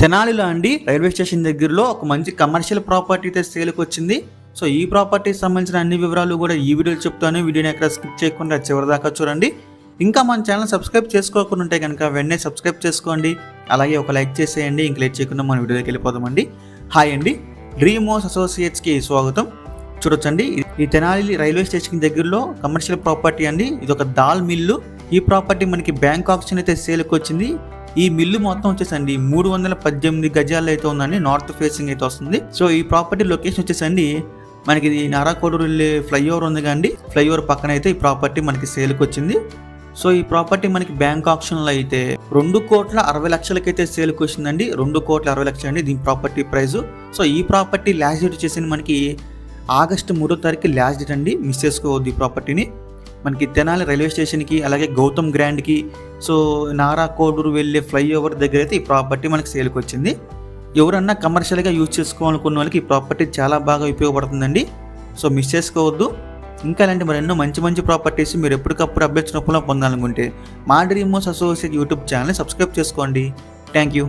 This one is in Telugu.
తెనాలిలో అండి రైల్వే స్టేషన్ దగ్గరలో ఒక మంచి కమర్షియల్ ప్రాపర్టీ అయితే సేల్కి వచ్చింది సో ఈ ప్రాపర్టీకి సంబంధించిన అన్ని వివరాలు కూడా ఈ వీడియోలో చెప్తాను. వీడియోని ఎక్కడ స్కిప్ చేయకుండా చివరి దాకా చూడండి. ఇంకా మన ఛానల్ సబ్స్క్రైబ్ చేసుకోకుండా ఉంటే కనుక వెంటనే సబ్స్క్రైబ్ చేసుకోండి. అలాగే ఒక లైక్ చేసేయండి. ఇంక లేట్ చేయకుండా మన వీడియోకి వెళ్ళిపోదామండి. హాయ్ అండి డ్రీమ్ హౌస్ అసోసియేట్స్కి స్వాగతం. చూడొచ్చండి ఈ తెనాలి రైల్వే స్టేషన్ దగ్గరలో కమర్షియల్ ప్రాపర్టీ అండి. ఇది ఒక దాల్ మిల్లు. ఈ ప్రాపర్టీ మనకి బ్యాంక్ ఆప్షన్ అయితే సేల్కి వచ్చింది ఈ మిల్లు మొత్తం వచ్చేసండి మూడు వందల పద్దెనిమిది గజాలు అయితే ఉందండి నార్త్ ఫేసింగ్ అయితే వస్తుంది. సో ఈ ప్రాపర్టీ లొకేషన్ వచ్చేసండి మనకి ఇది నారాకోడూరు వెళ్ళే ఫ్లైఓవర్ ఉంది కానీ ఫ్లైఓవర్ పక్కన అయితే ఈ ప్రాపర్టీ మనకి సేల్కి వచ్చింది. సో ఈ ప్రాపర్టీ మనకి బ్యాంక్ ఆప్షన్లో అయితే రెండు కోట్ల అరవై లక్షలకైతే సేల్కి వచ్చిందండి. రెండు కోట్ల అరవై లక్షలు అండి దీని ప్రాపర్టీ ప్రైస్ సో ఈ ప్రాపర్టీ లాస్ట్ డేట్ వచ్చేసి మనకి ఆగస్టు మూడో తారీఖు లాస్ట్ డేట్ అండి. మిస్ చేసుకోవద్దు ఈ ప్రాపర్టీని మనకి తెనాలి రైల్వే స్టేషన్కి అలాగే గౌతమ్ గ్రాండ్కి సో నారా కోడూరు వెళ్ళే ఫ్లైఓవర్ దగ్గర అయితే ఈ ప్రాపర్టీ మనకి సేల్కి వచ్చింది. ఎవరన్నా కమర్షియల్గా యూజ్ చేసుకోవాలనుకున్న వాళ్ళకి ఈ ప్రాపర్టీ చాలా బాగా ఉపయోగపడుతుందండి. సో మిస్ చేసుకోవద్దు. ఇంకా ఇలాంటి మరెన్నో మంచి మంచి ప్రాపర్టీస్ మీరు ఎప్పటికప్పుడు అప్డేట్స్ రూపంలో పొందాలనుకుంటే మా డ్రీమోస్ అసోసియేట్ యూట్యూబ్ ఛానల్ని సబ్స్క్రైబ్ చేసుకోండి. Thank you